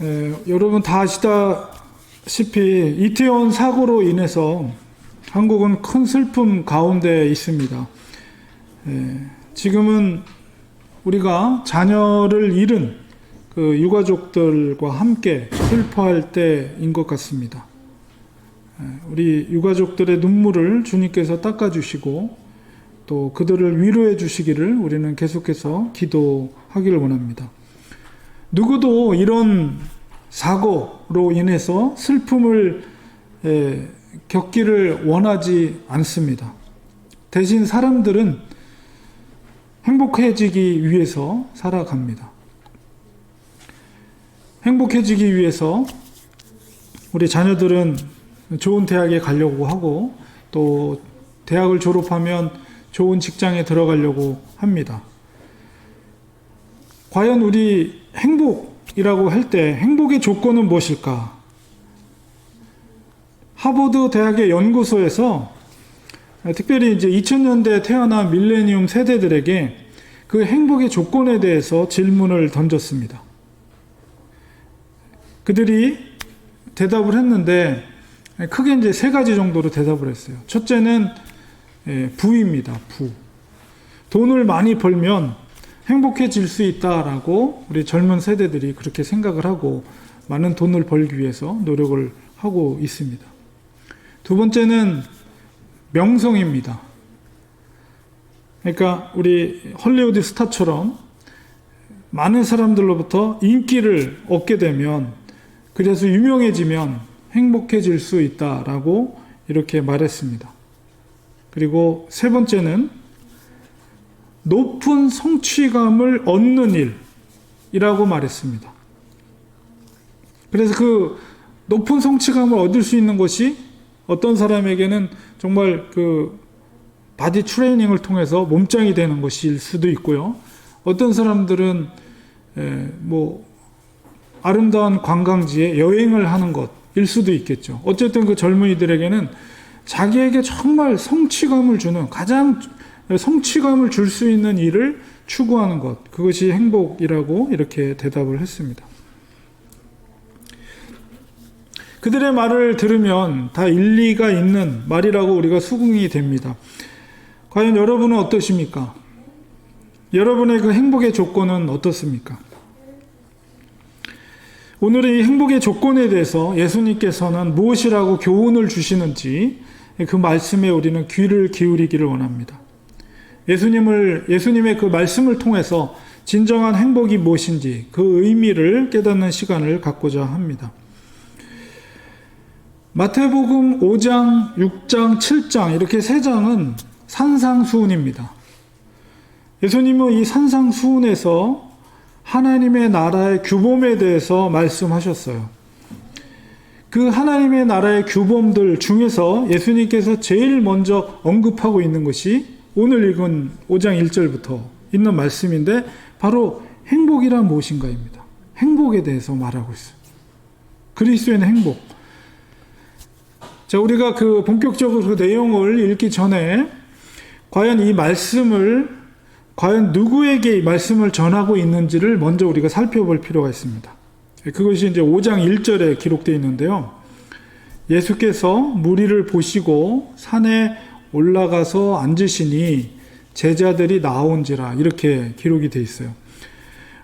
에, 여러분 다 아시다시피 이태원 사고로 인해서 한국은 큰 슬픔 가운데 있습니다. 에, 지금은 우리가 자녀를 잃은 그 유가족들과 함께 슬퍼할 때인 것 같습니다. 에, 우리 유가족들의 눈물을 주님께서 닦아주시고 또 그들을 위로해 주시기를 우리는 계속해서 기도하기를 원합니다. 누구도 이런 사고로 인해서 슬픔을 에, 겪기를 원하지 않습니다. 대신 사람들은 행복해지기 위해서 살아갑니다. 행복해지기 위해서 우리 자녀들은 좋은 대학에 가려고 하고 또 대학을 졸업하면 좋은 직장에 들어가려고 합니다. 과연 우리 행복이라고 할 때 행복의 조건은 무엇일까? 하버드 대학의 연구소에서 특별히 이제 2000년대 태어난 밀레니움 세대들에게 그 행복의 조건에 대해서 질문을 던졌습니다. 그들이 대답을 했는데 크게 이제 세 가지 정도로 대답을 했어요. 첫째는 예, 부입니다. 부. 돈을 많이 벌면 행복해질 수 있다라고 우리 젊은 세대들이 그렇게 생각을 하고 많은 돈을 벌기 위해서 노력을 하고 있습니다. 두 번째는 명성입니다. 그러니까 우리 헐리우드 스타처럼 많은 사람들로부터 인기를 얻게 되면 그래서 유명해지면 행복해질 수 있다라고 이렇게 말했습니다. 그리고 세 번째는 높은 성취감을 얻는 일이라고 말했습니다. 그래서 그 높은 성취감을 얻을 수 있는 것이 어떤 사람에게는 정말 그 바디 트레이닝을 통해서 몸짱이 되는 것일 수도 있고요. 어떤 사람들은 에, 뭐 아름다운 관광지에 여행을 하는 것일 수도 있겠죠. 어쨌든 그 젊은이들에게는 자기에게 정말 성취감을 주는 가장 성취감을 줄 수 있는 일을 추구하는 것 그것이 행복이라고 이렇게 대답을 했습니다. 그들의 말을 들으면 다 일리가 있는 말이라고 우리가 수긍이 됩니다. 과연 여러분은 어떠십니까? 여러분의 그 행복의 조건은 어떻습니까? 오늘의 이 행복의 조건에 대해서 예수님께서는 무엇이라고 교훈을 주시는지 그 말씀에 우리는 귀를 기울이기를 원합니다. 예수님을, 예수님의 그 말씀을 통해서 진정한 행복이 무엇인지 그 의미를 깨닫는 시간을 갖고자 합니다. 마태복음 5장, 6장, 7장 이렇게 세 장은 산상수훈입니다. 예수님은 이 산상수훈에서 하나님의 나라의 규범에 대해서 말씀하셨어요. 그 하나님의 나라의 규범들 중에서 예수님께서 제일 먼저 언급하고 있는 것이 오늘 읽은 5장 1절부터 있는 말씀인데 바로 행복이란 무엇인가입니다. 행복에 대해서 말하고 있어요. 그리스도인의 행복. 자, 우리가 그 본격적으로 그 내용을 읽기 전에 과연 이 말씀을 과연 누구에게 이 말씀을 전하고 있는지를 먼저 우리가 살펴볼 필요가 있습니다. 그것이 이제 5장 1절에 기록되어 있는데요. 예수께서 무리를 보시고 산에 올라가서 앉으시니 제자들이 나온지라 이렇게 기록이 되어 있어요.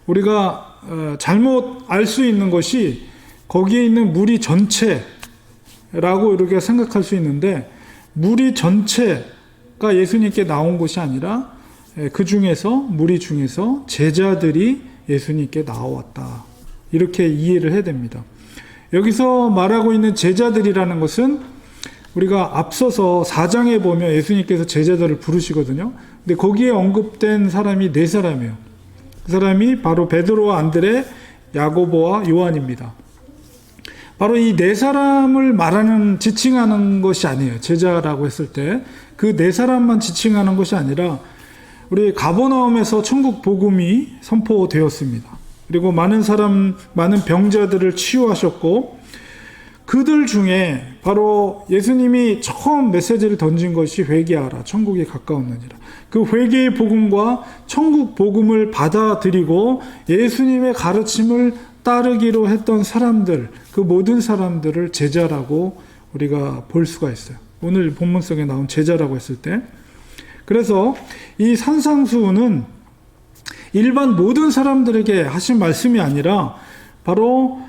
우리가 어, 잘못 알 수 있는 것이 거기에 있는 무리 전체라고 이렇게 생각할 수 있는데 무리 전체가 예수님께 나온 것이 아니라 그 중에서 무리 중에서 제자들이 예수님께 나왔다. 이렇게 이해를 해야 됩니다. 여기서 말하고 있는 제자들이라는 것은 우리가 앞서서 4장에 보면 예수님께서 제자들을 부르시거든요. 근데 거기에 언급된 사람이 네 사람이에요. 그 사람이 바로 베드로와 안드레, 야고보와 요한입니다. 바로 이 네 사람을 말하는 지칭하는 것이 아니에요. 제자라고 했을 때 그 네 사람만 지칭하는 것이 아니라 우리 가버나움에서 천국 복음이 선포되었습니다. 그리고 많은 사람, 많은 병자들을 치유하셨고 그들 중에 바로 예수님이 처음 메시지를 던진 것이 회개하라 천국이 가까웠느니라. 그 회개의 복음과 천국 복음을 받아들이고 예수님의 가르침을 따르기로 했던 사람들, 그 모든 사람들을 제자라고 우리가 볼 수가 있어요. 오늘 본문 속에 나온 제자라고 했을 때. 그래서 이 산상수훈은 일반 모든 사람들에게 하신 말씀이 아니라 바로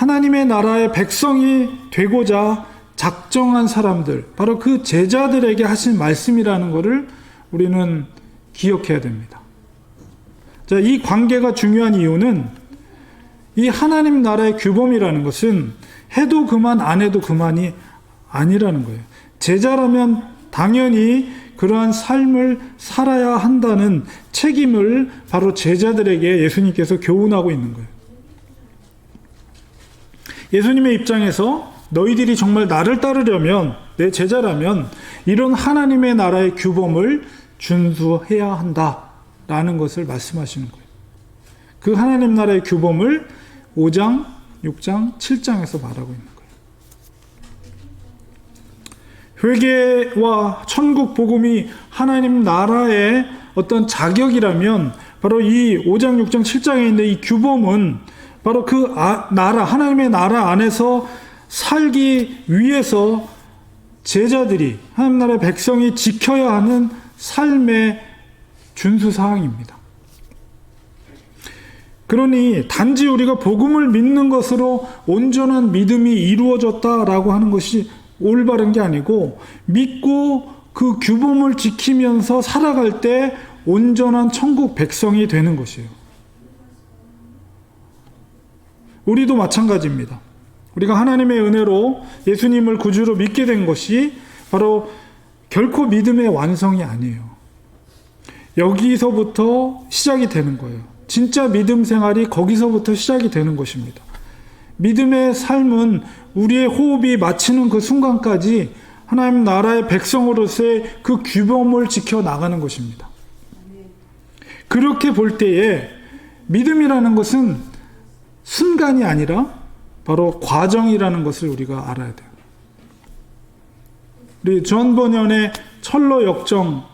하나님의 나라의 백성이 되고자 작정한 사람들, 바로 그 제자들에게 하신 말씀이라는 것을 우리는 기억해야 됩니다. 자, 이 관계가 중요한 이유는 이 하나님 나라의 규범이라는 것은 해도 그만 안 해도 그만이 아니라는 거예요. 제자라면 당연히 그러한 삶을 살아야 한다는 책임을 바로 제자들에게 예수님께서 교훈하고 있는 거예요. 예수님의 입장에서 너희들이 정말 나를 따르려면 내 제자라면 이런 하나님의 나라의 규범을 준수해야 한다라는 것을 말씀하시는 거예요. 그 하나님 나라의 규범을 5장, 6장, 7장에서 말하고 있는 거예요. 회개와 천국 복음이 하나님 나라의 어떤 자격이라면 바로 이 5장, 6장, 7장에 있는 이 규범은 바로 그 아, 나라, 하나님의 나라 안에서 살기 위해서 제자들이, 하나님 나라의 백성이 지켜야 하는 삶의 준수 사항입니다. 그러니 단지 우리가 복음을 믿는 것으로 온전한 믿음이 이루어졌다라고 하는 것이 올바른 게 아니고 믿고 그 규범을 지키면서 살아갈 때 온전한 천국 백성이 되는 것이에요. 우리도 마찬가지입니다. 우리가 하나님의 은혜로 예수님을 구주로 믿게 된 것이 바로 결코 믿음의 완성이 아니에요. 여기서부터 시작이 되는 거예요. 진짜 믿음 생활이 거기서부터 시작이 되는 것입니다. 믿음의 삶은 우리의 호흡이 마치는 그 순간까지 하나님 나라의 백성으로서의 그 규범을 지켜 나가는 것입니다. 그렇게 볼 때에 믿음이라는 것은 순간이 아니라 바로 과정이라는 것을 우리가 알아야 돼요. 우리 존 번연의 철로 역정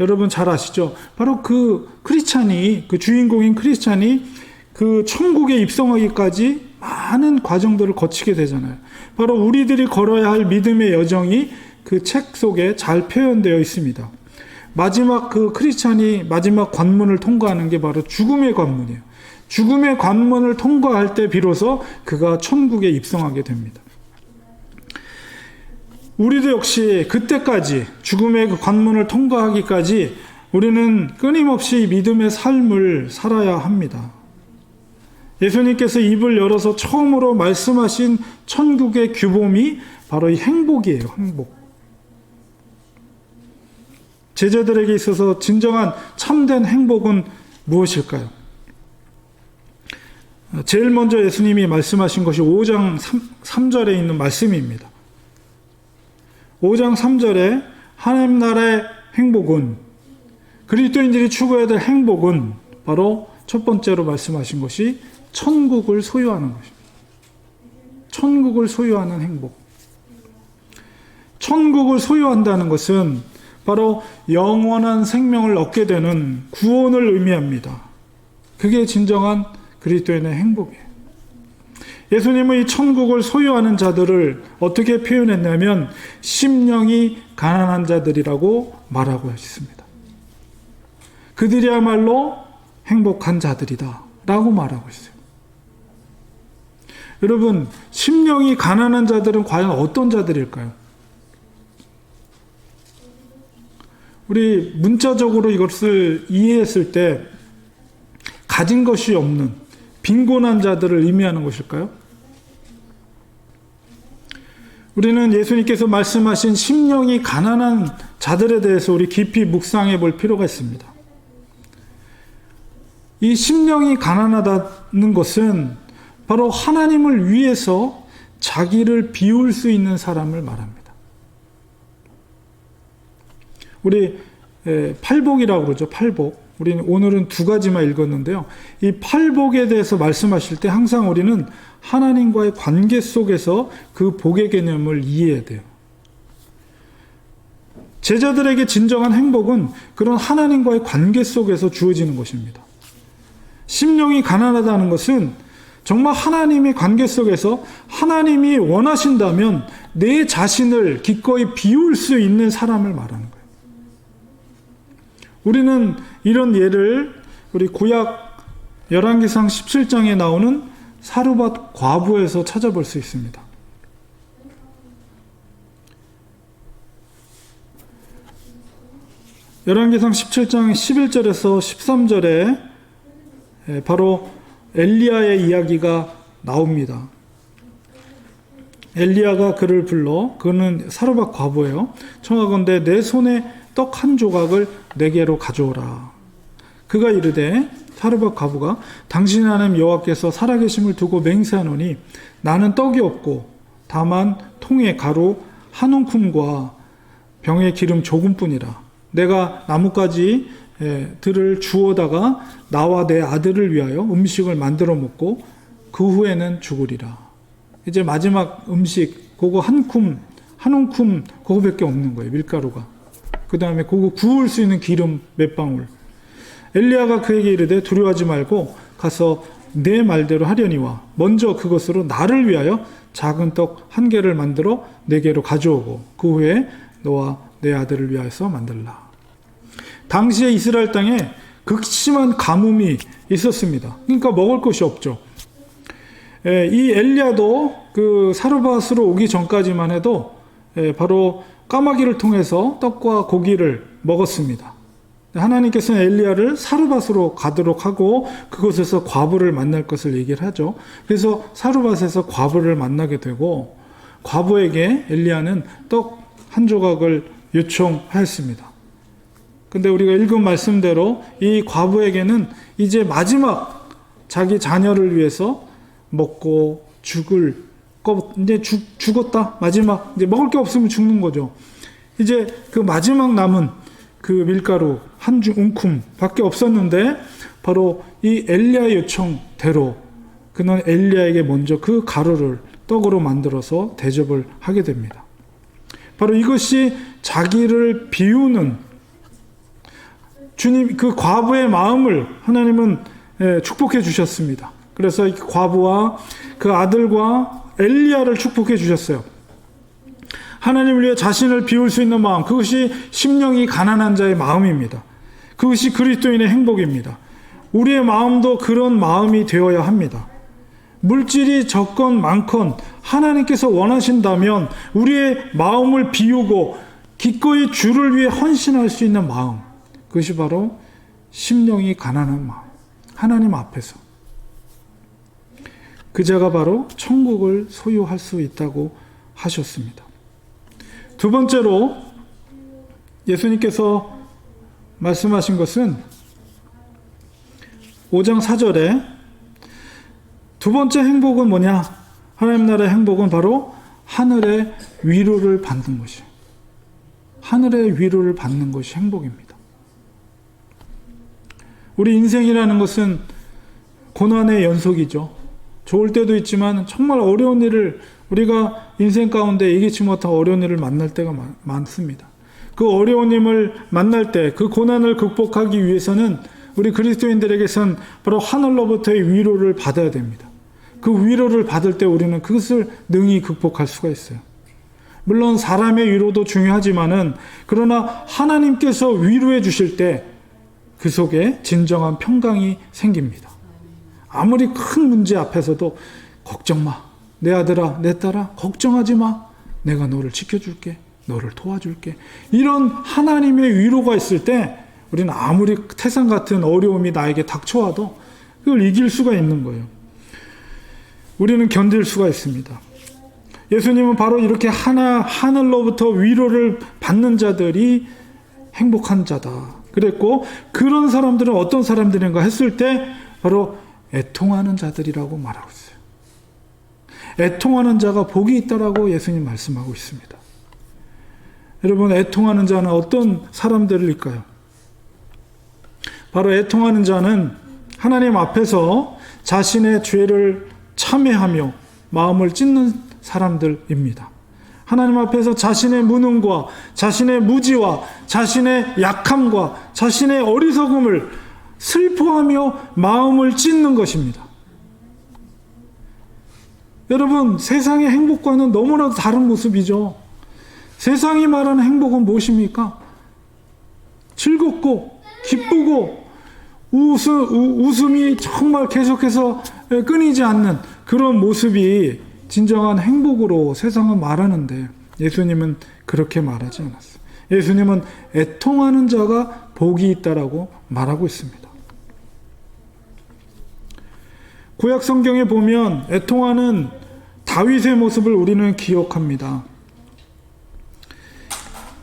여러분 잘 아시죠? 바로 그 크리스찬이 그 주인공인 크리스찬이 그 천국에 입성하기까지 많은 과정들을 거치게 되잖아요. 바로 우리들이 걸어야 할 믿음의 여정이 그 책 속에 잘 표현되어 있습니다. 마지막 그 크리스찬이 마지막 관문을 통과하는 게 바로 죽음의 관문이에요. 죽음의 관문을 통과할 때 비로소 그가 천국에 입성하게 됩니다. 우리도 역시 그때까지 죽음의 그 관문을 통과하기까지 우리는 끊임없이 믿음의 삶을 살아야 합니다. 예수님께서 입을 열어서 처음으로 말씀하신 천국의 규범이 바로 이 행복이에요. 행복. 제자들에게 있어서 진정한 참된 행복은 무엇일까요? 제일 먼저 예수님이 말씀하신 것이 5장 3, 절에 있는 말씀입니다. 5장 3절에 하나님 나라의 행복은 그리스도인들이 추구해야 될 행복은 바로 첫 번째로 말씀하신 것이 천국을 소유하는 것입니다. 천국을 소유하는 행복. 천국을 소유한다는 것은 바로 영원한 생명을 얻게 되는 구원을 의미합니다. 그게 진정한 그리스도인의 행복이에요. 예수님은 이 천국을 소유하는 자들을 어떻게 표현했냐면 심령이 가난한 자들이라고 말하고 있습니다. 그들이야말로 행복한 자들이다 라고 말하고 있어요. 여러분, 심령이 가난한 자들은 과연 어떤 자들일까요? 우리 문자적으로 이것을 이해했을 때 가진 것이 없는 빈곤한 자들을 의미하는 것일까요? 우리는 예수님께서 말씀하신 심령이 가난한 자들에 대해서 우리 깊이 묵상해 볼 필요가 있습니다. 이 심령이 가난하다는 것은 바로 하나님을 위해서 자기를 비울 수 있는 사람을 말합니다. 우리 팔복이라고 그러죠. 팔복. 우리는 오늘은 두 가지만 읽었는데요. 이 팔복에 대해서 말씀하실 때 항상 우리는 하나님과의 관계 속에서 그 복의 개념을 이해해야 돼요. 제자들에게 진정한 행복은 그런 하나님과의 관계 속에서 주어지는 것입니다. 심령이 가난하다는 것은 정말 하나님의 관계 속에서 하나님이 원하신다면 내 자신을 기꺼이 비울 수 있는 사람을 말하는 거예요. 우리는 이런 예를 우리 구약 열왕기상 17장에 나오는 사르밧 과부에서 찾아볼 수 있습니다. 열왕기상 17장 11절에서 13절에 예, 바로 엘리야의 이야기가 나옵니다. 엘리야가 그를 불러 그는 사르밧 과부예요. 청하건대 내 손에 떡 한 조각을 내게로 가져오라. 그가 이르되 사르밧 과부가 당신 하나님 여호와께서 살아계심을 두고 맹세하노니 나는 떡이 없고 다만 통에 가루 한 움큼과 병에 기름 조금뿐이라. 내가 나뭇가지 예, 들을 주워다가 나와 내 아들을 위하여 음식을 만들어 먹고 그 후에는 죽으리라. 이제 마지막 음식 그거 한 쿰, 한 움큼 그거밖에 없는 거예요. 밀가루가. 그 다음에 그거 구울 수 있는 기름 몇 방울. 엘리야가 그에게 이르되 두려워하지 말고 가서 내 말대로 하려니와 먼저 그것으로 나를 위하여 작은 떡 한 개를 만들어 내게로 가져오고 그 후에 너와 내 아들을 위하여서 만들라. 당시에 이스라엘 땅에 극심한 가뭄이 있었습니다. 그러니까 먹을 것이 없죠. 예, 이 엘리야도 그 사르밧으로 오기 전까지만 해도 예, 바로 까마귀를 통해서 떡과 고기를 먹었습니다. 하나님께서는 엘리야를 사르밧으로 가도록 하고 그곳에서 과부를 만날 것을 얘기를 하죠. 그래서 사르밧에서 과부를 만나게 되고 과부에게 엘리야는 떡 한 조각을 요청하였습니다. 근데 우리가 읽은 말씀대로 이 과부에게는 이제 마지막 자기 자녀를 위해서 먹고 죽을 거 이제 죽, 죽었다 마지막 이제 먹을 게 없으면 죽는 거죠. 이제 그 마지막 남은 그 밀가루 한 움큼밖에 없었는데 바로 이 엘리야 요청대로 그는 엘리야에게 먼저 그 가루를 떡으로 만들어서 대접을 하게 됩니다. 바로 이것이 자기를 비우는 주님 그 과부의 마음을 하나님은 예, 축복해 주셨습니다. 그래서 과부와 그 아들과 엘리야를 축복해 주셨어요. 하나님을 위해 자신을 비울 수 있는 마음, 그것이 심령이 가난한 자의 마음입니다. 그것이 그리스도인의 행복입니다. 우리의 마음도 그런 마음이 되어야 합니다. 물질이 적건 많건 하나님께서 원하신다면 우리의 마음을 비우고 기꺼이 주를 위해 헌신할 수 있는 마음, 그것이 바로 심령이 가난한 마음. 하나님 앞에서. 그 자가 바로 천국을 소유할 수 있다고 하셨습니다. 두 번째로 예수님께서 말씀하신 것은 5장 4절에 두 번째 행복은 뭐냐? 하나님 나라의 행복은 바로 하늘의 위로를 받는 것이. 하늘의 위로를 받는 것이 행복입니다. 우리 인생이라는 것은 고난의 연속이죠. 좋을 때도 있지만 정말 어려운 일을 우리가 인생 가운데 예기치 못한 어려운 일을 만날 때가 많습니다. 그 어려운 일을 만날 때 그 고난을 극복하기 위해서는 우리 그리스도인들에게선 바로 하늘로부터의 위로를 받아야 됩니다. 그 위로를 받을 때 우리는 그것을 능히 극복할 수가 있어요. 물론 사람의 위로도 중요하지만은 그러나 하나님께서 위로해 주실 때 그 속에 진정한 평강이 생깁니다. 아무리 큰 문제 앞에서도 걱정 마. 내 아들아, 내 딸아, 걱정하지 마. 내가 너를 지켜줄게. 너를 도와줄게. 이런 하나님의 위로가 있을 때 우리는 아무리 태산 같은 어려움이 나에게 닥쳐와도 그걸 이길 수가 있는 거예요. 우리는 견딜 수가 있습니다. 예수님은 바로 이렇게 하나, 하늘로부터 위로를 받는 자들이 행복한 자다. 그랬고 그런 사람들은 어떤 사람들인가 했을 때 바로 애통하는 자들이라고 말하고 있어요. 애통하는 자가 복이 있다라고 예수님 말씀하고 있습니다. 여러분 애통하는 자는 어떤 사람들일까요? 바로 애통하는 자는 하나님 앞에서 자신의 죄를 참회하며 마음을 찢는 사람들입니다. 하나님 앞에서 자신의 무능과 자신의 무지와 자신의 약함과 자신의 어리석음을 슬퍼하며 마음을 찢는 것입니다. 여러분, 세상의 행복과는 너무나도 다른 모습이죠. 세상이 말하는 행복은 무엇입니까? 즐겁고, 기쁘고, 웃음, 우- 웃음이 정말 계속해서 끊이지 않는 그런 모습이 진정한 행복으로 세상은 말하는데 예수님은 그렇게 말하지 않았어요. 예수님은 애통하는 자가 복이 있다라고 말하고 있습니다. 구약 성경에 보면 애통하는 다윗의 모습을 우리는 기억합니다.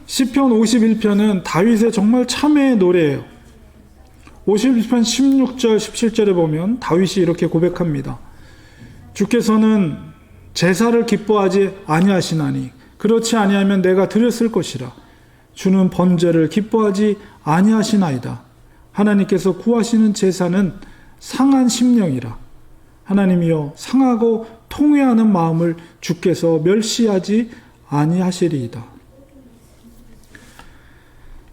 시편 51편은 다윗의 정말 참회의 노래예요. 51편 16절 17절에 보면 다윗이 이렇게 고백합니다. 주께서는 제사를 기뻐하지 아니하시나니 그렇지 아니하면 내가 드렸을 것이라 주는 번제를 기뻐하지 아니하시나이다. 하나님께서 구하시는 제사는 상한 심령이라 하나님이여 상하고 통회하는 마음을 주께서 멸시하지 아니하시리이다.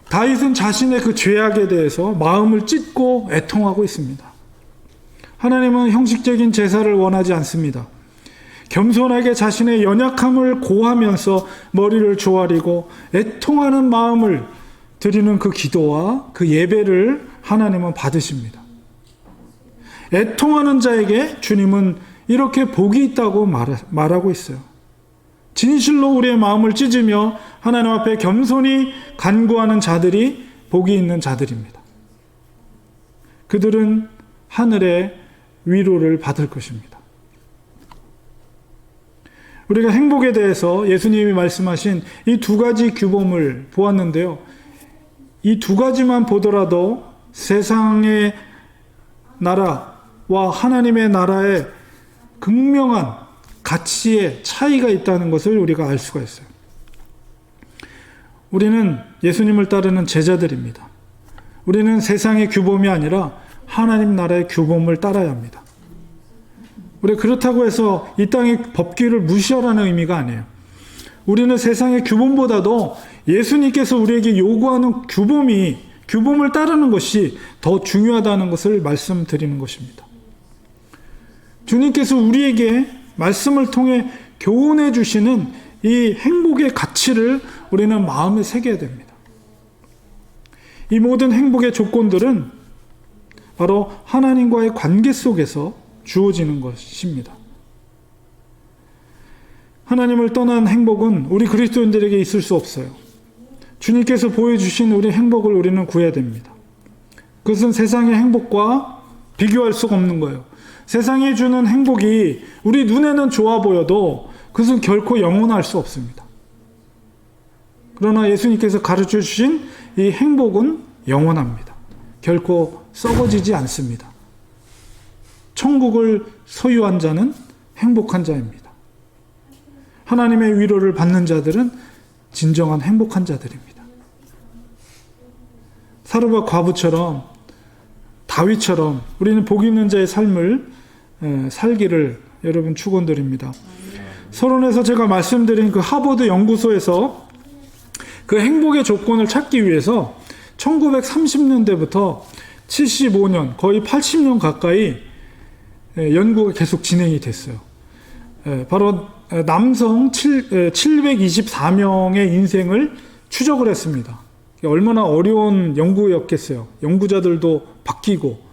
다윗은 자신의 그 죄악에 대해서 마음을 찢고 애통하고 있습니다. 하나님은 형식적인 제사를 원하지 않습니다. 겸손하게 자신의 연약함을 고하면서 머리를 조아리고 애통하는 마음을 드리는 그 기도와 그 예배를 하나님은 받으십니다. 애통하는 자에게 주님은 이렇게 복이 있다고 말하고 있어요. 진실로 우리의 마음을 찢으며 하나님 앞에 겸손히 간구하는 자들이 복이 있는 자들입니다. 그들은 하늘의 위로를 받을 것입니다. 우리가 행복에 대해서 예수님이 말씀하신 이 두 가지 규범을 보았는데요. 이 두 가지만 보더라도 세상의 나라와 하나님의 나라의 극명한 가치의 차이가 있다는 것을 우리가 알 수가 있어요. 우리는 예수님을 따르는 제자들입니다. 우리는 세상의 규범이 아니라 하나님 나라의 규범을 따라야 합니다. 우리 그렇다고 해서 이 땅의 법규를 무시하라는 의미가 아니에요. 우리는 세상의 규범보다도 예수님께서 우리에게 요구하는 규범이 규범을 따르는 것이 더 중요하다는 것을 말씀드리는 것입니다. 주님께서 우리에게 말씀을 통해 교훈해 주시는 이 행복의 가치를 우리는 마음에 새겨야 됩니다. 이 모든 행복의 조건들은 바로 하나님과의 관계 속에서 주어지는 것입니다. 하나님을 떠난 행복은 우리 그리스도인들에게 있을 수 없어요. 주님께서 보여주신 우리 행복을 우리는 구해야 됩니다. 그것은 세상의 행복과 비교할 수가 없는 거예요. 세상이 주는 행복이 우리 눈에는 좋아 보여도 그것은 결코 영원할 수 없습니다. 그러나 예수님께서 가르쳐 주신 이 행복은 영원합니다. 결코 썩어지지 않습니다. 천국을 소유한 자는 행복한 자입니다. 하나님의 위로를 받는 자들은 진정한 행복한 자들입니다. 사르바 과부처럼 다윗처럼 우리는 복 있는 자의 삶을 살기를 여러분 축원드립니다. 서론에서 제가 말씀드린 그 하버드 연구소에서 그 행복의 조건을 찾기 위해서 1930년대부터 75년 거의 80년 가까이 연구가 계속 진행이 됐어요. 바로 남성 724명의 인생을 추적을 했습니다. 얼마나 어려운 연구였겠어요. 연구자들도 바뀌고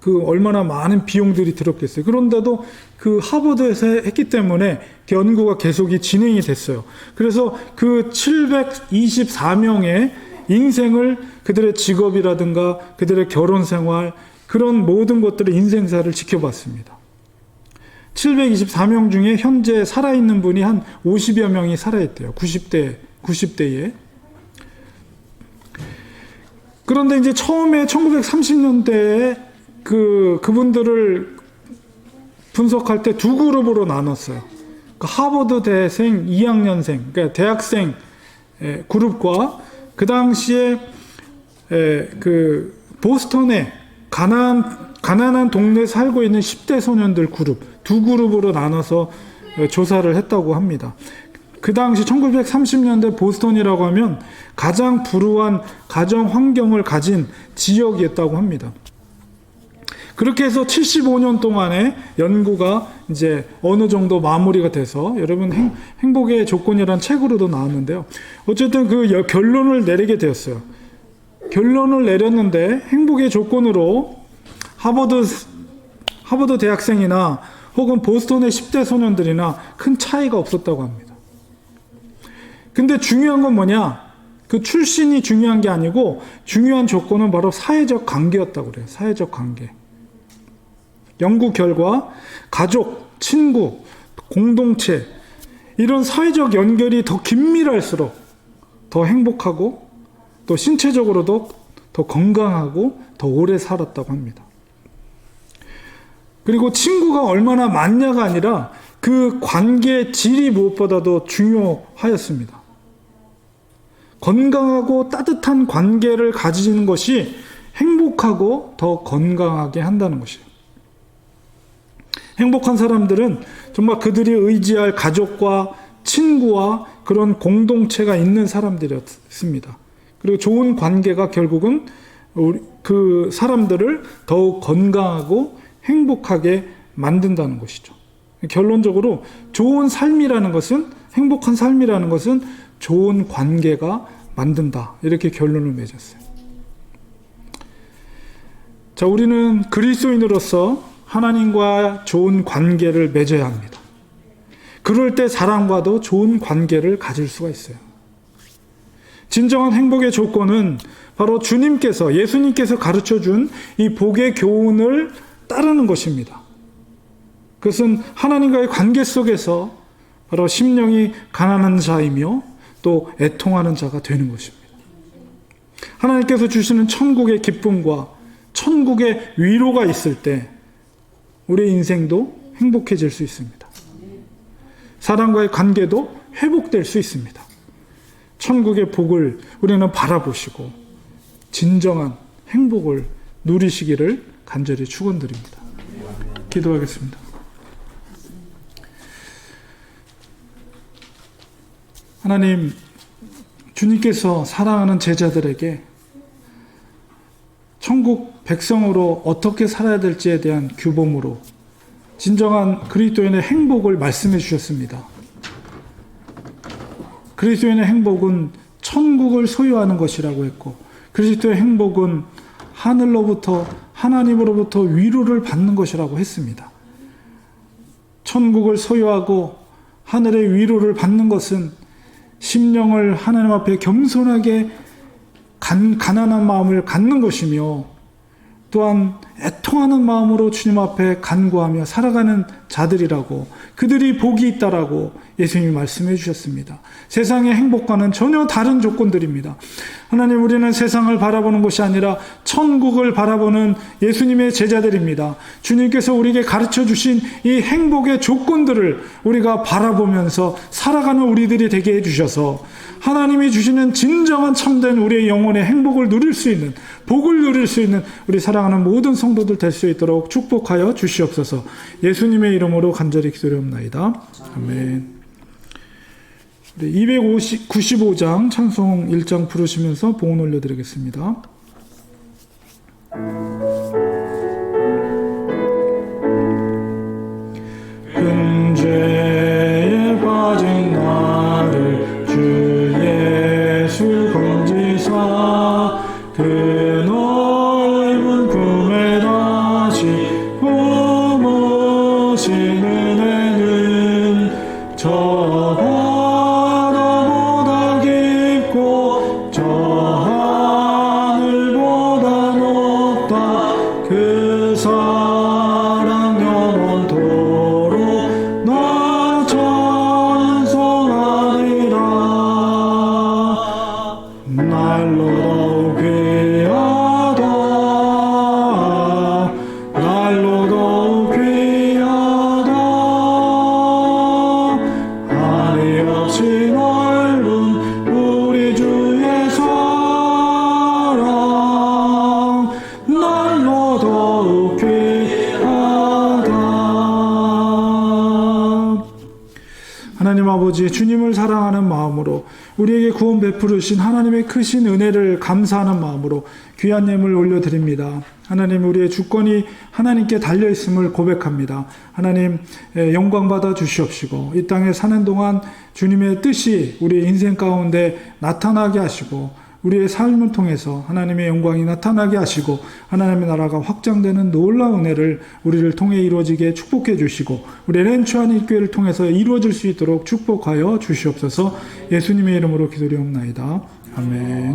그 얼마나 많은 비용들이 들었겠어요. 그런데도 그 하버드에서 했기 때문에 연구가 계속이 진행이 됐어요. 그래서 그 724명의 인생을 그들의 직업이라든가 그들의 결혼 생활 그런 모든 것들의 인생사를 지켜봤습니다. 724명 중에 현재 살아있는 분이 한 50여 명이 살아있대요. 90대, 90대에. 그런데 이제 처음에 1930년대에 그, 그분들을 분석할 때 두 그룹으로 나눴어요. 그 하버드 대생 2학년생, 그러니까 대학생 그룹과 그 당시에 그 보스턴에 가난 가난한 동네에 살고 있는 10대 소년들 그룹 두 그룹으로 나눠서 어, 조사를 했다고 합니다. 그 당시 1930년대 보스턴이라고 하면 가장 불우한 가정 환경을 가진 지역이었다고 합니다. 그렇게 해서 75년 동안의 연구가 이제 어느 정도 마무리가 돼서 여러분 행, 행복의 조건이란 책으로도 나왔는데요. 어쨌든 그 여- 결론을 내리게 되었어요. 결론을 내렸는데 행복의 조건으로 하버드 하버드 대학생이나 혹은 보스턴의 10대 소년들이나 큰 차이가 없었다고 합니다. 근데 중요한 건 뭐냐? 그 출신이 중요한 게 아니고 중요한 조건은 바로 사회적 관계였다고 그래요. 사회적 관계. 연구 결과 가족, 친구, 공동체 이런 사회적 연결이 더 긴밀할수록 더 행복하고 또 신체적으로도 더 건강하고 더 오래 살았다고 합니다. 그리고 친구가 얼마나 많냐가 아니라 그 관계의 질이 무엇보다도 중요하였습니다. 건강하고 따뜻한 관계를 가지는 것이 행복하고 더 건강하게 한다는 것이에요. 행복한 사람들은 정말 그들이 의지할 가족과 친구와 그런 공동체가 있는 사람들이었습니다. 그리고 좋은 관계가 결국은 그 사람들을 더욱 건강하고 행복하게 만든다는 것이죠. 결론적으로 좋은 삶이라는 것은 행복한 삶이라는 것은 좋은 관계가 만든다. 이렇게 결론을 맺었어요. 자, 우리는 그리스도인으로서 하나님과 좋은 관계를 맺어야 합니다. 그럴 때 사랑과도 좋은 관계를 가질 수가 있어요. 진정한 행복의 조건은 바로 주님께서, 예수님께서 가르쳐 준 이 복의 교훈을 따르는 것입니다. 그것은 하나님과의 관계 속에서 바로 심령이 가난한 자이며 또 애통하는 자가 되는 것입니다. 하나님께서 주시는 천국의 기쁨과 천국의 위로가 있을 때 우리의 인생도 행복해질 수 있습니다. 사람과의 관계도 회복될 수 있습니다. 천국의 복을 우리는 바라보시고 진정한 행복을 누리시기를 간절히 축원드립니다. 기도하겠습니다. 하나님, 주님께서 사랑하는 제자들에게 천국 백성으로 어떻게 살아야 될지에 대한 규범으로 진정한 그리스도인의 행복을 말씀해 주셨습니다. 그리스도인의 행복은 천국을 소유하는 것이라고 했고 그리스도의 행복은 하늘로부터 하나님으로부터 위로를 받는 것이라고 했습니다. 천국을 소유하고 하늘의 위로를 받는 것은 심령을 하나님 앞에 겸손하게 간, 가난한 마음을 갖는 것이며 또한 애통하는 마음으로 주님 앞에 간구하며 살아가는 자들이라고 그들이 복이 있다라고 예수님이 말씀해 주셨습니다. 세상의 행복과는 전혀 다른 조건들입니다. 하나님 우리는 세상을 바라보는 것이 아니라 천국을 바라보는 예수님의 제자들입니다. 주님께서 우리에게 가르쳐 주신 이 행복의 조건들을 우리가 바라보면서 살아가는 우리들이 되게 해 주셔서 하나님이 주시는 진정한 참된 우리의 영혼의 행복을 누릴 수 있는 복을 누릴 수 있는 우리 사랑하는 모든 성 도들 될 수 있도록 축복하여 주시옵소서. 예수님의 이름으로 간절히 기도드립나이다. 아멘. 295장 찬송 1장 부르시면서 봉헌 올려드리겠습니다. 근죄 마음으로 우리에게 구원 베푸르신 하나님의 크신 은혜를 감사하는 마음으로 귀한 예물 올려드립니다. 하나님 우리의 주권이 하나님께 달려 있음을 고백합니다. 하나님 에, 영광 받아 주시옵시고 이 땅에 사는 동안 주님의 뜻이 우리 인생 가운데 나타나게 하시고 우리의 삶을 통해서 하나님의 영광이 나타나게 하시고 하나님의 나라가 확장되는 놀라운 은혜를 우리를 통해 이루어지게 축복해 주시고 우리 렌추한 일교회를 통해서 이루어질 수 있도록 축복하여 주시옵소서 예수님의 이름으로 기도리옵나이다. 아멘.